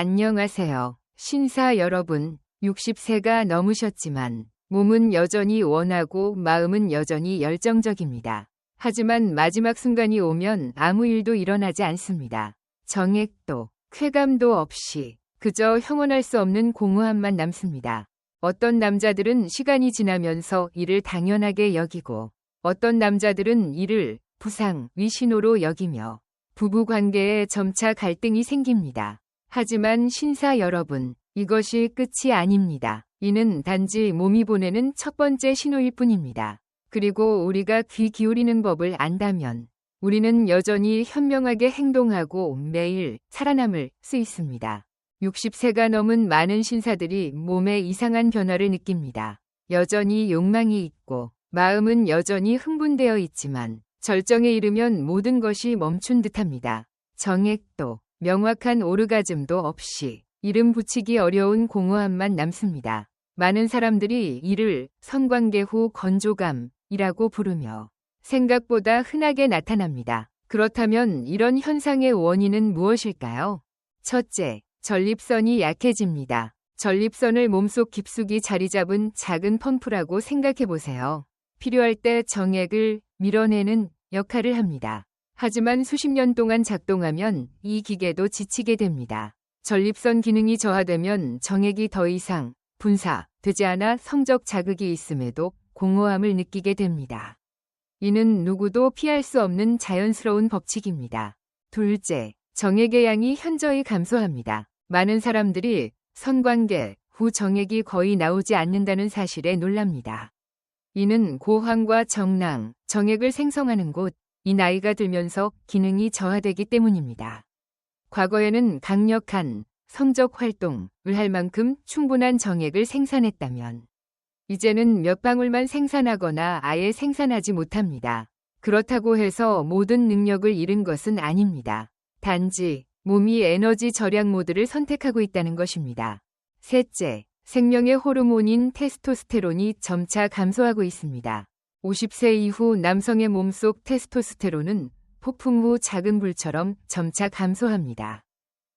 안녕하세요. 신사 여러분, 60세가 넘으셨지만 몸은 여전히 원하고 마음은 여전히 열정적입니다. 하지만 마지막 순간이 오면 아무 일도 일어나지 않습니다. 정액도, 쾌감도 없이 그저 형언할 수 없는 공허함만 남습니다. 어떤 남자들은 시간이 지나면서 이를 당연하게 여기고 어떤 남자들은 이를 부상, 위신호로 여기며 부부 관계에 점차 갈등이 생깁니다. 하지만 신사 여러분, 이것이 끝이 아닙니다. 이는 단지 몸이 보내는 첫 번째 신호일 뿐입니다. 그리고 우리가 귀 기울이는 법을 안다면 우리는 여전히 현명하게 행동하고 매일 살아남을 수 있습니다. 60세가 넘은 많은 신사들이 몸에 이상한 변화를 느낍니다. 여전히 욕망이 있고 마음은 여전히 흥분되어 있지만 절정에 이르면 모든 것이 멈춘 듯합니다. 정액도 명확한 오르가즘도 없이 이름 붙이기 어려운 공허함만 남습니다. 많은 사람들이 이를 성관계 후 건조감이라고 부르며 생각보다 흔하게 나타납니다. 그렇다면 이런 현상의 원인은 무엇일까요? 첫째, 전립선이 약해집니다. 전립선을 몸속 깊숙이 자리 잡은 작은 펌프라고 생각해 보세요. 필요할 때 정액을 밀어내는 역할을 합니다. 하지만 수십 년 동안 작동하면 이 기계도 지치게 됩니다. 전립선 기능이 저하되면 정액이 더 이상 분사 되지 않아 성적 자극이 있음에도 공허함을 느끼게 됩니다. 이는 누구도 피할 수 없는 자연스러운 법칙입니다. 둘째, 정액의 양이 현저히 감소합니다. 많은 사람들이 선관계 후 정액이 거의 나오지 않는다는 사실에 놀랍니다. 이는 고황과 정낭, 정액을 생성하는 곳, 이 나이가 들면서 기능이 저하되기 때문입니다. 과거에는 강력한 성적 활동을 할 만큼 충분한 정액을 생산했다면 이제는 몇 방울만 생산하거나 아예 생산하지 못합니다. 그렇다고 해서 모든 능력을 잃은 것은 아닙니다. 단지 몸이 에너지 절약 모드를 선택하고 있다는 것입니다. 셋째, 생명의 호르몬인 테스토스테론이 점차 감소하고 있습니다. 50세 이후 남성의 몸속 테스토스테론은 폭풍 후 작은 불처럼 점차 감소합니다.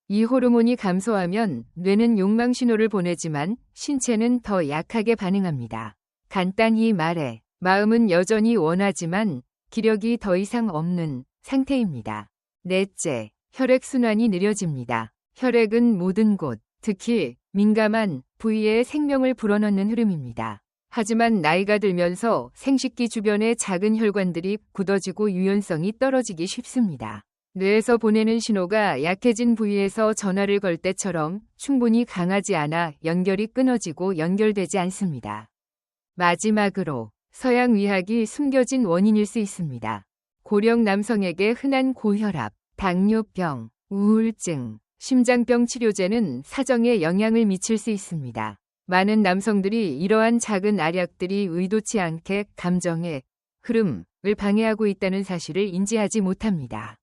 이 호르몬이 감소하면 뇌는 욕망 신호를 보내지만 신체는 더 약하게 반응합니다. 간단히 말해 마음은 여전히 원하지만 기력이 더 이상 없는 상태입니다. 넷째, 혈액순환이 느려집니다. 혈액은 모든 곳, 특히 민감한 부위에 생명을 불어넣는 흐름입니다. 하지만 나이가 들면서 생식기 주변의 작은 혈관들이 굳어지고 유연성이 떨어지기 쉽습니다. 뇌에서 보내는 신호가 약해진 부위에서 전화를 걸 때처럼 충분히 강하지 않아 연결이 끊어지고 연결되지 않습니다. 마지막으로 서양 위학이 숨겨진 원인일 수 있습니다. 고령 남성에게 흔한 고혈압, 당뇨병, 우울증, 심장병 치료제는 사정에 영향을 미칠 수 있습니다. 많은 남성들이 이러한 작은 알약들이 의도치 않게 감정의 흐름을 방해하고 있다는 사실을 인지하지 못합니다.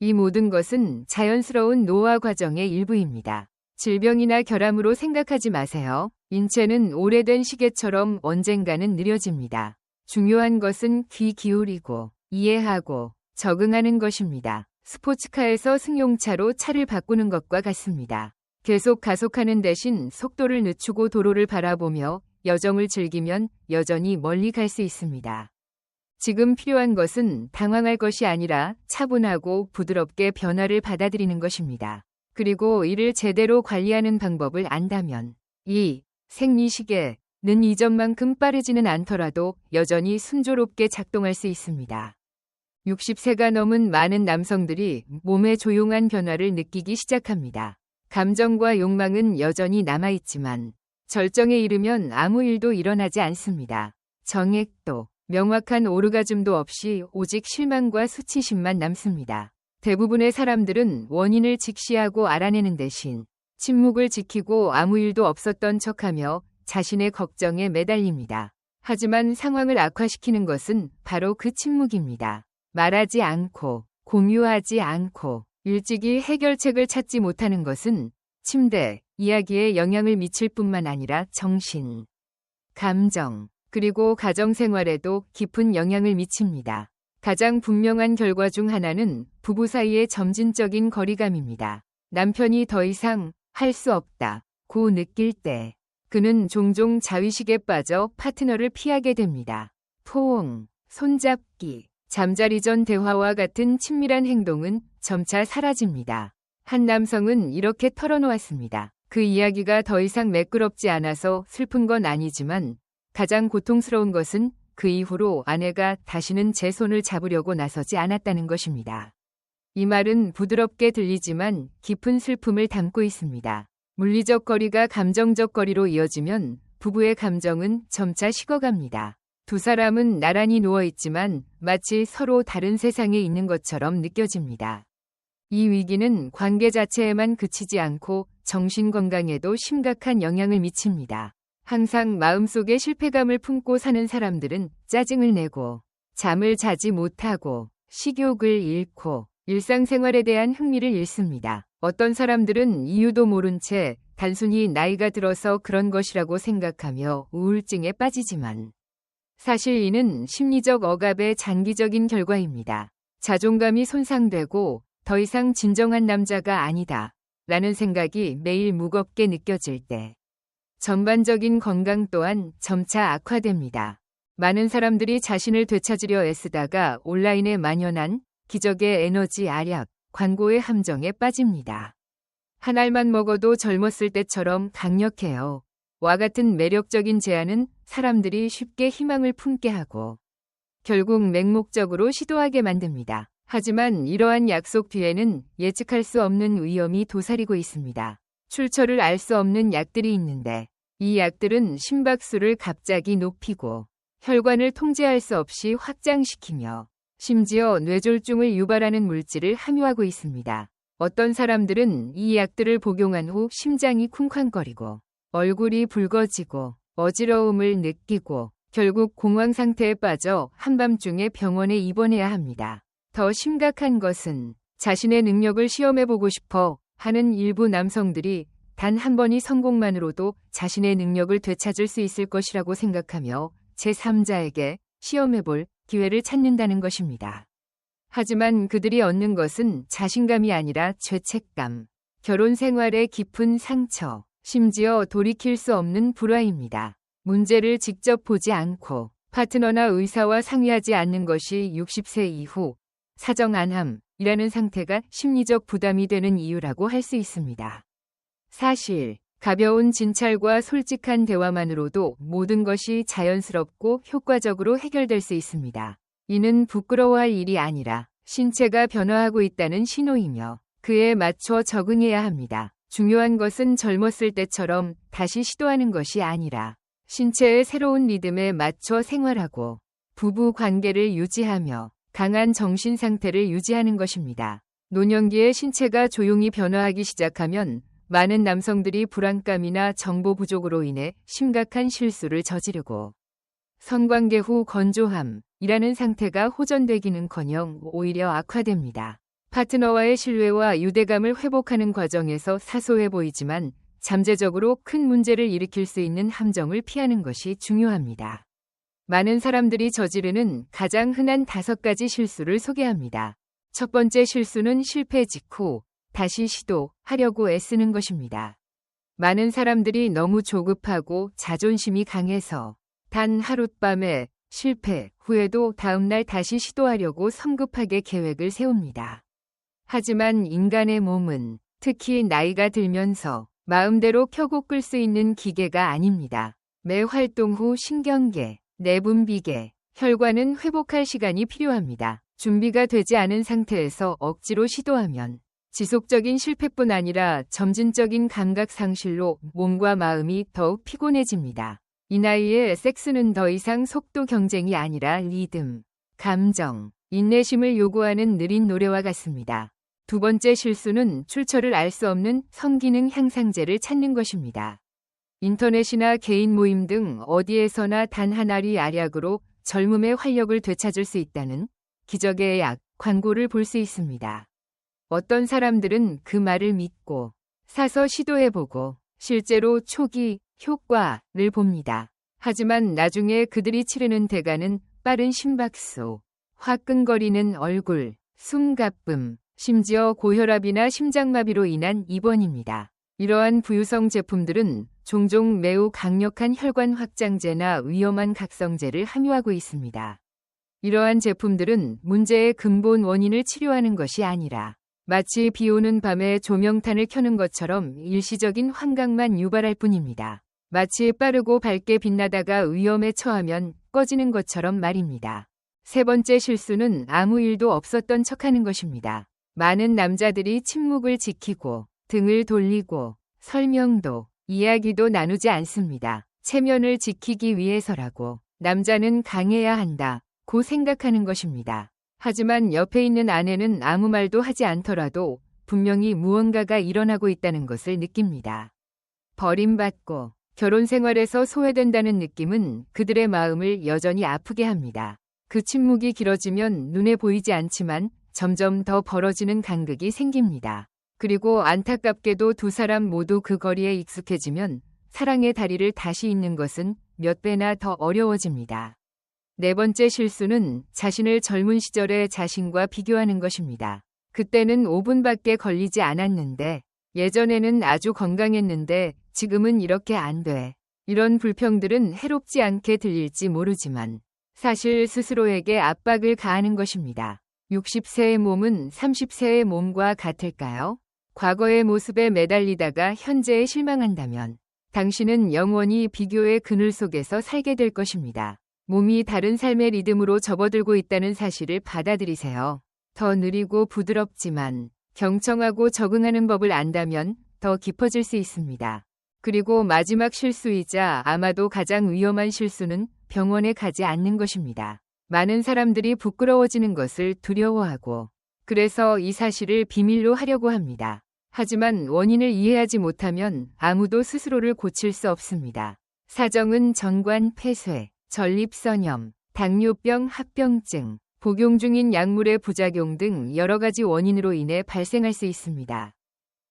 이 모든 것은 자연스러운 노화 과정의 일부입니다. 질병이나 결함으로 생각하지 마세요. 인체는 오래된 시계처럼 언젠가는 느려집니다. 중요한 것은 귀 기울이고 이해하고 적응하는 것입니다. 스포츠카에서 승용차로 차를 바꾸는 것과 같습니다. 계속 가속하는 대신 속도를 늦추고 도로를 바라보며 여정을 즐기면 여전히 멀리 갈 수 있습니다. 지금 필요한 것은 당황할 것이 아니라 차분하고 부드럽게 변화를 받아들이는 것입니다. 그리고 이를 제대로 관리하는 방법을 안다면 이 생리시계는 이전만큼 빠르지는 않더라도 여전히 순조롭게 작동할 수 있습니다. 60세가 넘은 많은 남성들이 몸의 조용한 변화를 느끼기 시작합니다. 감정과 욕망은 여전히 남아있지만 절정에 이르면 아무 일도 일어나지 않습니다. 정액도 명확한 오르가즘도 없이 오직 실망과 수치심만 남습니다. 대부분의 사람들은 원인을 직시하고 알아내는 대신 침묵을 지키고 아무 일도 없었던 척하며 자신의 걱정에 매달립니다. 하지만 상황을 악화시키는 것은 바로 그 침묵입니다. 말하지 않고 공유하지 않고 일찍이 해결책을 찾지 못하는 것은 침대, 이야기에 영향을 미칠 뿐만 아니라 정신, 감정, 그리고 가정생활에도 깊은 영향을 미칩니다. 가장 분명한 결과 중 하나는 부부 사이의 점진적인 거리감입니다. 남편이 더 이상 할 수 없다. 고 느낄 때 그는 종종 자위식에 빠져 파트너를 피하게 됩니다. 포옹, 손잡기, 잠자리 전 대화와 같은 친밀한 행동은 점차 사라집니다. 한 남성은 이렇게 털어놓았습니다. 그 이야기가 더 이상 매끄럽지 않아서 슬픈 건 아니지만 가장 고통스러운 것은 그 이후로 아내가 다시는 제 손을 잡으려고 나서지 않았다는 것입니다. 이 말은 부드럽게 들리지만 깊은 슬픔을 담고 있습니다. 물리적 거리가 감정적 거리로 이어지면 부부의 감정은 점차 식어갑니다. 두 사람은 나란히 누워있지만 마치 서로 다른 세상에 있는 것처럼 느껴집니다. 이 위기는 관계 자체에만 그치지 않고 정신 건강에도 심각한 영향을 미칩니다. 항상 마음속에 실패감을 품고 사는 사람들은 짜증을 내고 잠을 자지 못하고 식욕을 잃고 일상생활에 대한 흥미를 잃습니다. 어떤 사람들은 이유도 모른 채 단순히 나이가 들어서 그런 것이라고 생각하며 우울증에 빠지지만 사실 이는 심리적 억압의 장기적인 결과입니다. 자존감이 손상되고 더 이상 진정한 남자가 아니다. 라는 생각이 매일 무겁게 느껴질 때 전반적인 건강 또한 점차 악화됩니다. 많은 사람들이 자신을 되찾으려 애쓰다가 온라인에 만연한 기적의 에너지 알약, 광고의 함정에 빠집니다. 한 알만 먹어도 젊었을 때처럼 강력해요. 와 같은 매력적인 제안은 사람들이 쉽게 희망을 품게 하고 결국 맹목적으로 시도하게 만듭니다. 하지만 이러한 약속 뒤에는 예측할 수 없는 위험이 도사리고 있습니다. 출처를 알 수 없는 약들이 있는데 이 약들은 심박수를 갑자기 높이고 혈관을 통제할 수 없이 확장시키며 심지어 뇌졸중을 유발하는 물질을 함유하고 있습니다. 어떤 사람들은 이 약들을 복용한 후 심장이 쿵쾅거리고 얼굴이 붉어지고 어지러움을 느끼고 결국 공황 상태에 빠져 한밤중에 병원에 입원해야 합니다. 더 심각한 것은 자신의 능력을 시험해보고 싶어 하는 일부 남성들이 단 한 번의 성공만으로도 자신의 능력을 되찾을 수 있을 것이라고 생각하며 제3자에게 시험해볼 기회를 찾는다는 것입니다. 하지만 그들이 얻는 것은 자신감이 아니라 죄책감, 결혼 생활의 깊은 상처, 심지어 돌이킬 수 없는 불화입니다. 문제를 직접 보지 않고 파트너나 의사와 상의하지 않는 것이 60세 이후 사정 안함이라는 상태가 심리적 부담이 되는 이유라고 할 수 있습니다. 사실 가벼운 진찰과 솔직한 대화만으로도 모든 것이 자연스럽고 효과적으로 해결될 수 있습니다. 이는 부끄러워할 일이 아니라 신체가 변화하고 있다는 신호이며 그에 맞춰 적응해야 합니다. 중요한 것은 젊었을 때처럼 다시 시도하는 것이 아니라 신체의 새로운 리듬에 맞춰 생활하고 부부 관계를 유지하며 강한 정신 상태를 유지하는 것입니다. 노년기에 신체가 조용히 변화하기 시작하면 많은 남성들이 불안감이나 정보 부족으로 인해 심각한 실수를 저지르고 성관계 후 건조함이라는 상태가 호전되기는커녕 오히려 악화됩니다. 파트너와의 신뢰와 유대감을 회복하는 과정에서 사소해 보이지만 잠재적으로 큰 문제를 일으킬 수 있는 함정을 피하는 것이 중요합니다. 많은 사람들이 저지르는 가장 흔한 다섯 가지 실수를 소개합니다. 첫 번째 실수는 실패 직후 다시 시도하려고 애쓰는 것입니다. 많은 사람들이 너무 조급하고 자존심이 강해서 단 하룻밤에 실패 후에도 다음날 다시 시도하려고 성급하게 계획을 세웁니다. 하지만 인간의 몸은 특히 나이가 들면서 마음대로 켜고 끌 수 있는 기계가 아닙니다. 매 활동 후 신경계, 내분비계, 혈관은 회복할 시간이 필요합니다. 준비가 되지 않은 상태에서 억지로 시도하면 지속적인 실패뿐 아니라 점진적인 감각 상실로 몸과 마음이 더욱 피곤해집니다. 이 나이에 섹스는 더 이상 속도 경쟁이 아니라 리듬, 감정, 인내심을 요구하는 느린 노래와 같습니다. 두 번째 실수는 출처를 알 수 없는 성기능 향상제를 찾는 것입니다. 인터넷이나 개인 모임 등 어디에서나 단한 알이 알약으로 젊음의 활력을 되찾을 수 있다는 기적의 약 광고를 볼 수 있습니다. 어떤 사람들은 그 말을 믿고 사서 시도해보고 실제로 초기 효과를 봅니다. 하지만 나중에 그들이 치르는 대가는 빠른 심박수, 화끈거리는 얼굴, 숨가쁨, 심지어 고혈압이나 심장마비로 인한 입원입니다. 이러한 부유성 제품들은 종종 매우 강력한 혈관 확장제나 위험한 각성제를 함유하고 있습니다. 이러한 제품들은 문제의 근본 원인을 치료하는 것이 아니라 마치 비 오는 밤에 조명탄을 켜는 것처럼 일시적인 환각만 유발할 뿐입니다. 마치 빠르고 밝게 빛나다가 위험에 처하면 꺼지는 것처럼 말입니다. 세 번째 실수는 아무 일도 없었던 척하는 것입니다. 많은 남자들이 침묵을 지키고 등을 돌리고 설명도 이야기도 나누지 않습니다. 체면을 지키기 위해서라고 남자는 강해야 한다. 고 생각하는 것입니다. 하지만 옆에 있는 아내는 아무 말도 하지 않더라도 분명히 무언가가 일어나고 있다는 것을 느낍니다. 버림받고 결혼 생활에서 소외된다는 느낌은 그들의 마음을 여전히 아프게 합니다. 그 침묵이 길어지면 눈에 보이지 않지만 점점 더 벌어지는 간극이 생깁니다. 그리고 안타깝게도 두 사람 모두 그 거리에 익숙해지면 사랑의 다리를 다시 잇는 것은 몇 배나 더 어려워집니다. 네 번째 실수는 자신을 젊은 시절의 자신과 비교하는 것입니다. 그때는 5분밖에 걸리지 않았는데 예전에는 아주 건강했는데 지금은 이렇게 안 돼. 이런 불평들은 해롭지 않게 들릴지 모르지만 사실 스스로에게 압박을 가하는 것입니다. 60세의 몸은 30세의 몸과 같을까요? 과거의 모습에 매달리다가 현재에 실망한다면 당신은 영원히 비교의 그늘 속에서 살게 될 것입니다. 몸이 다른 삶의 리듬으로 접어들고 있다는 사실을 받아들이세요. 더 느리고 부드럽지만 경청하고 적응하는 법을 안다면 더 깊어질 수 있습니다. 그리고 마지막 실수이자 아마도 가장 위험한 실수는 병원에 가지 않는 것입니다. 많은 사람들이 부끄러워지는 것을 두려워하고 그래서 이 사실을 비밀로 하려고 합니다. 하지만 원인을 이해하지 못하면 아무도 스스로를 고칠 수 없습니다. 사정은 정관 폐쇄, 전립선염, 당뇨병 합병증, 복용 중인 약물의 부작용 등 여러 가지 원인으로 인해 발생할 수 있습니다.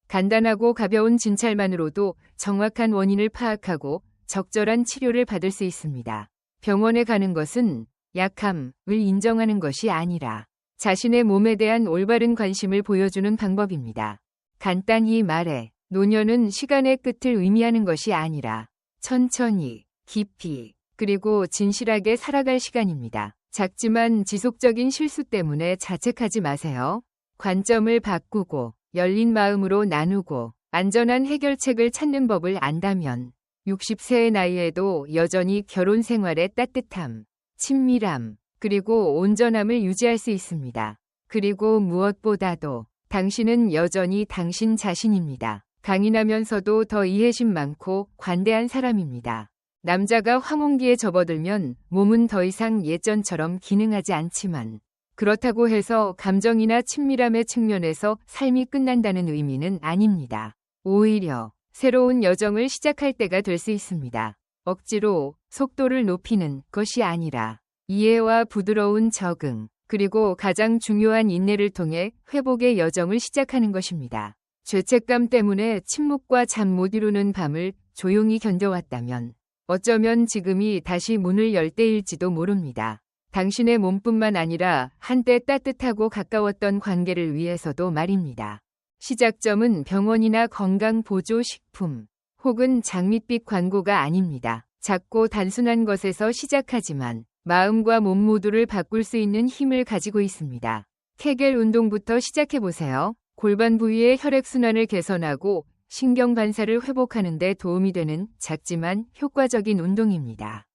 간단하고 가벼운 진찰만으로도 정확한 원인을 파악하고 적절한 치료를 받을 수 있습니다. 병원에 가는 것은 약함을 인정하는 것이 아니라 자신의 몸에 대한 올바른 관심을 보여주는 방법입니다. 간단히 말해 노년은 시간의 끝을 의미하는 것이 아니라 천천히, 깊이, 그리고 진실하게 살아갈 시간입니다. 작지만 지속적인 실수 때문에 자책하지 마세요. 관점을 바꾸고 열린 마음으로 나누고 안전한 해결책을 찾는 법을 안다면 60세의 나이에도 여전히 결혼 생활의 따뜻함, 친밀함, 그리고 온전함을 유지할 수 있습니다. 그리고 무엇보다도 당신은 여전히 당신 자신입니다. 강인하면서도 더 이해심 많고 관대한 사람입니다. 남자가 황혼기에 접어들면 몸은 더 이상 예전처럼 기능하지 않지만 그렇다고 해서 감정이나 친밀함의 측면에서 삶이 끝난다는 의미는 아닙니다. 오히려 새로운 여정을 시작할 때가 될 수 있습니다. 억지로 속도를 높이는 것이 아니라 이해와 부드러운 적응, 그리고 가장 중요한 인내를 통해 회복의 여정을 시작하는 것입니다. 죄책감 때문에 침묵과 잠 못 이루는 밤을 조용히 견뎌왔다면 어쩌면 지금이 다시 문을 열 때일지도 모릅니다. 당신의 몸뿐만 아니라 한때 따뜻하고 가까웠던 관계를 위해서도 말입니다. 시작점은 병원이나 건강보조식품 혹은 장밋빛 광고가 아닙니다. 작고 단순한 것에서 시작하지만 마음과 몸 모두를 바꿀 수 있는 힘을 가지고 있습니다. 케겔 운동부터 시작해보세요. 골반 부위의 혈액순환을 개선하고 신경 반사를 회복하는 데 도움이 되는 작지만 효과적인 운동입니다.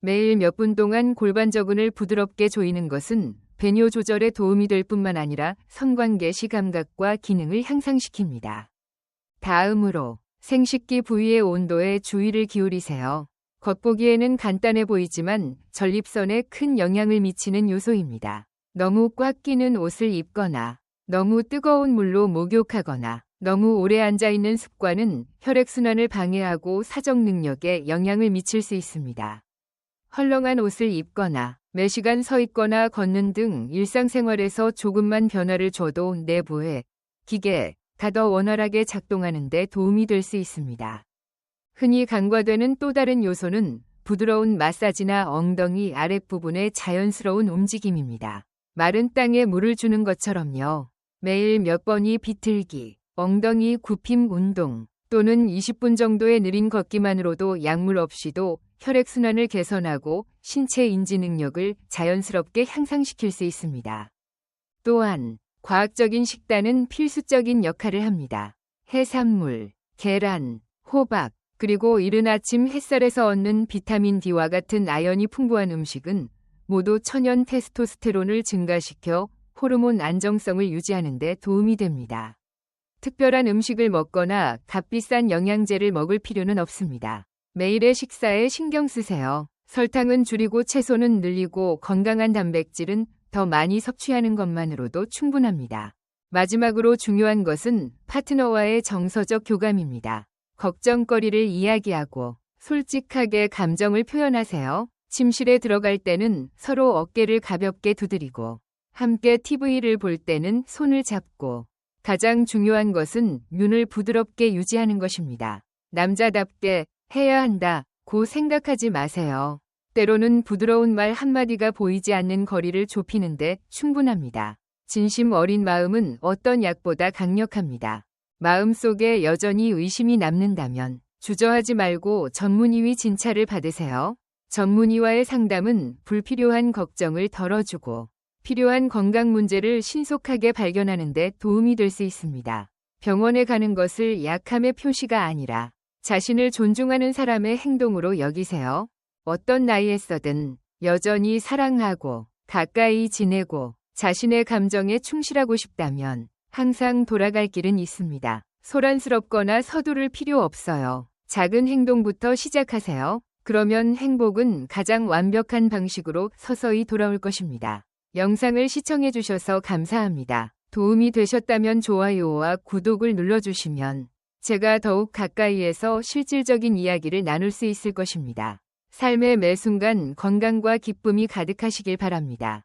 매일 몇 분 동안 골반 저근을 부드럽게 조이는 것은 배뇨 조절에 도움이 될 뿐만 아니라 성관계 시감각과 기능을 향상시킵니다. 다음으로 생식기 부위의 온도에 주의를 기울이세요. 겉보기에는 간단해 보이지만 전립선에 큰 영향을 미치는 요소입니다. 너무 꽉 끼는 옷을 입거나 너무 뜨거운 물로 목욕하거나 너무 오래 앉아 있는 습관은 혈액순환을 방해하고 사정 능력에 영향을 미칠 수 있습니다. 헐렁한 옷을 입거나 매시간 서 있거나 걷는 등 일상생활에서 조금만 변화를 줘도 내부에 기계 가 더 원활하게 작동하는 데 도움이 될 수 있습니다. 흔히 간과되는 또 다른 요소는 부드러운 마사지나 엉덩이 아랫부분의 자연스러운 움직임입니다. 마른 땅에 물을 주는 것처럼요. 매일 몇 번이 비틀기, 엉덩이 굽힘 운동, 또는 20분 정도의 느린 걷기만으로도 약물 없이도 혈액순환을 개선하고 신체 인지 능력을 자연스럽게 향상시킬 수 있습니다. 또한 과학적인 식단은 필수적인 역할을 합니다. 해산물, 계란, 호박, 그리고 이른 아침 햇살에서 얻는 비타민 D와 같은 아연이 풍부한 음식은 모두 천연 테스토스테론을 증가시켜 호르몬 안정성을 유지하는 데 도움이 됩니다. 특별한 음식을 먹거나 값비싼 영양제를 먹을 필요는 없습니다. 매일의 식사에 신경 쓰세요. 설탕은 줄이고 채소는 늘리고 건강한 단백질은 더 많이 섭취하는 것만으로도 충분합니다. 마지막으로 중요한 것은 파트너와의 정서적 교감입니다. 걱정거리를 이야기하고 솔직하게 감정을 표현하세요. 침실에 들어갈 때는 서로 어깨를 가볍게 두드리고 함께 TV를 볼 때는 손을 잡고 가장 중요한 것은 눈을 부드럽게 유지하는 것입니다. 남자답게 해야 한다 고 생각하지 마세요. 때로는 부드러운 말 한마디가 보이지 않는 거리를 좁히는데 충분합니다. 진심 어린 마음은 어떤 약보다 강력합니다. 마음속에 여전히 의심이 남는다면 주저하지 말고 전문의의 진찰을 받으세요. 전문의와의 상담은 불필요한 걱정을 덜어주고 필요한 건강 문제를 신속하게 발견하는 데 도움이 될 수 있습니다. 병원에 가는 것을 약함의 표시가 아니라 자신을 존중하는 사람의 행동으로 여기세요. 어떤 나이에서든 여전히 사랑하고 가까이 지내고 자신의 감정에 충실하고 싶다면 항상 돌아갈 길은 있습니다. 소란스럽거나 서두를 필요 없어요. 작은 행동부터 시작하세요. 그러면 행복은 가장 완벽한 방식으로 서서히 돌아올 것입니다. 영상을 시청해주셔서 감사합니다. 도움이 되셨다면 좋아요와 구독을 눌러주시면 제가 더욱 가까이에서 실질적인 이야기를 나눌 수 있을 것입니다. 삶의 매 순간 건강과 기쁨이 가득하시길 바랍니다.